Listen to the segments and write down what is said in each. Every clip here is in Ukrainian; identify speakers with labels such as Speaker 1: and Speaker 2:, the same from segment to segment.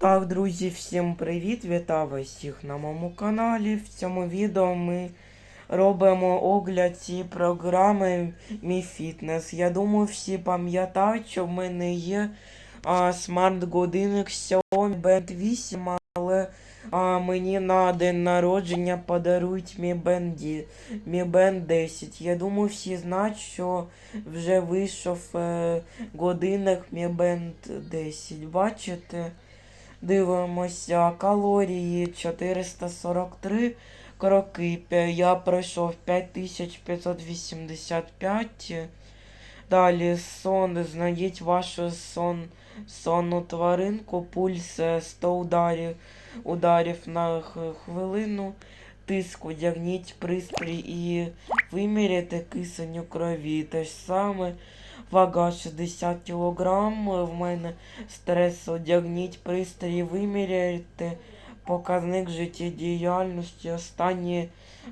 Speaker 1: Так, друзі, всім привіт! Вітаю всіх на моєму каналі. В цьому відео ми робимо огляд цієї програми Мій Фітнес. Я думаю, всі пам'ятають, що в мене є смарт-годинник Xiaomi Band 8, але а, мені на день народження подарують Mi Band, Mi Band 10. Я думаю, всі знають, що вже вийшов е, годинник Mi Band 10. Бачите? Дивимося, калорії 443 кроки. Я пройшов 5585. Далі сон, знайдіть вашу сон, сонну тваринку, пульс е, 100 ударів, ударів на хвилину. Тиск одягніть пристрій і виміряйте кисень у крові. Те ж саме. Вага 60 кг. В мене стрес одягніть пристрій, виміряйте показник життєдіяльності. Останні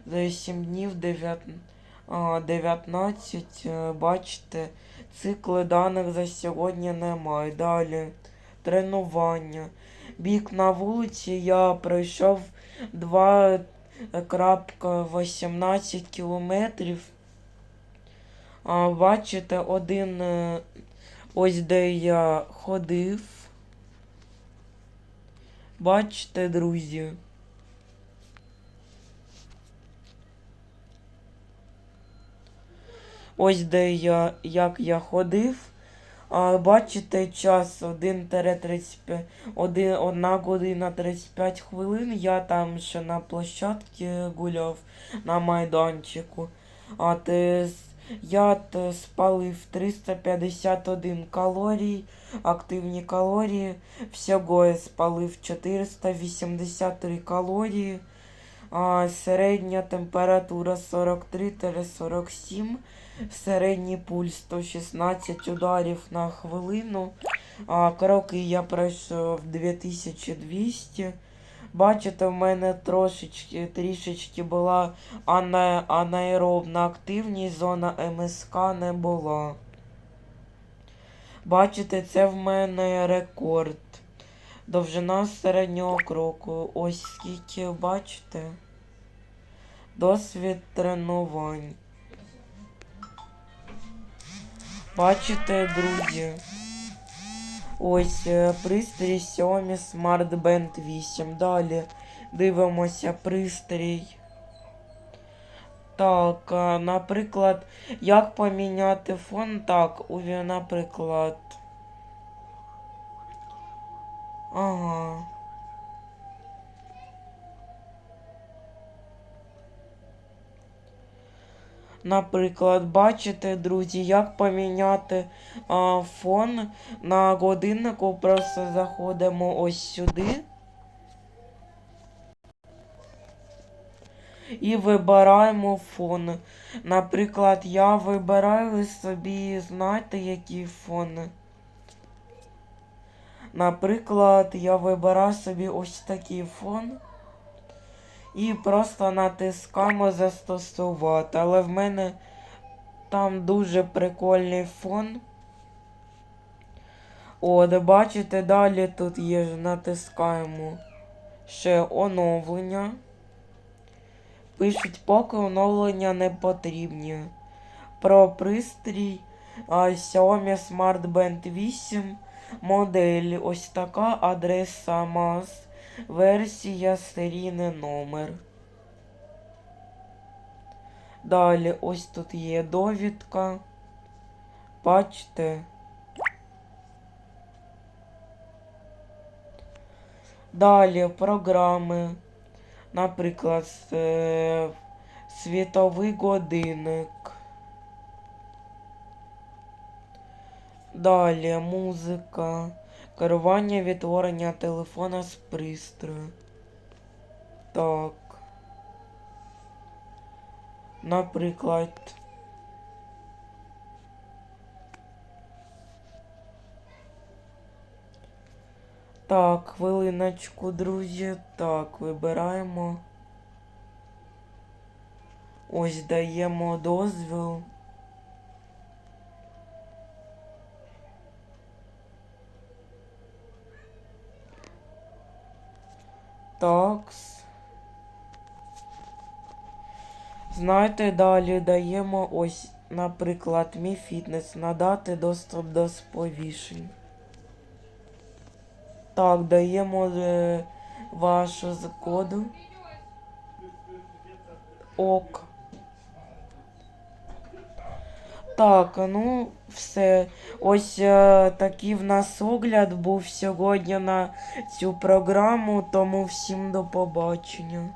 Speaker 1: за 7 днів 9, 19. е, Бачите, цикли даних за сьогодні немає. Далі тренування. Бік на вулиці я пройшов 2,18 кілометрів. Бачите, один е, ось де я ходив. Бачите, друзі. Ось де я, як я ходив. А, бачите, час 1-35, 1, 1 година 35 хвилин. Я там ще на площадці гуляв на майданчику. А ти я спалив 351 калорій, активні калорії. Всього спалив 483 калорії. А, середня температура 43-47. Середній пульс 116 ударів на хвилину. А, кроки я пройшов 2200. Бачите, в мене трошечки трішечки була ана, анаеробна активність, зона МСК не була. Бачите, це в мене рекорд. Довжина середнього кроку. Ось скільки бачите. Досвід тренувань. Бачите, друзі. Ось е, пристрій Xiaomi Smart Band 8. Далі дивимося пристрій. Так, наприклад, як поміняти фон? Так, наприклад. Ага. Наприклад, бачите, друзі, як поміняти а, фон на годиннику. Просто заходимо ось сюди. І вибираємо фон. Наприклад, я вибираю собі, знаєте, який фон. Наприклад, я вибираю собі ось такий фон. І просто натискаємо застосувати. Але в мене там дуже прикольний фон. От, бачите, далі тут є натискаємо ще оновлення. Пишуть, поки оновлення не потрібні. Про пристрій а, Xiaomi Smart Band 8 модель. Ось така адреса МАЗ. Версія серійний номер. Далі ось тут є довідка. Бачите. Далі програми. Наприклад, е, світовий годинник. Далі музика. Керування відтворення телефона з пристрою. Так. Наприклад. Так, хвилиночку, друзі. Так, вибираємо. Ось даємо дозвіл. Такс. Знаєте, далі даємо ось, наприклад, мій фітнес надати доступ до сповіщень. Так, даємо е, вашу коду. Ок. Так, ну все. Ось е, такий в нас огляд був сьогодні на цю програму, тому всім до побачення.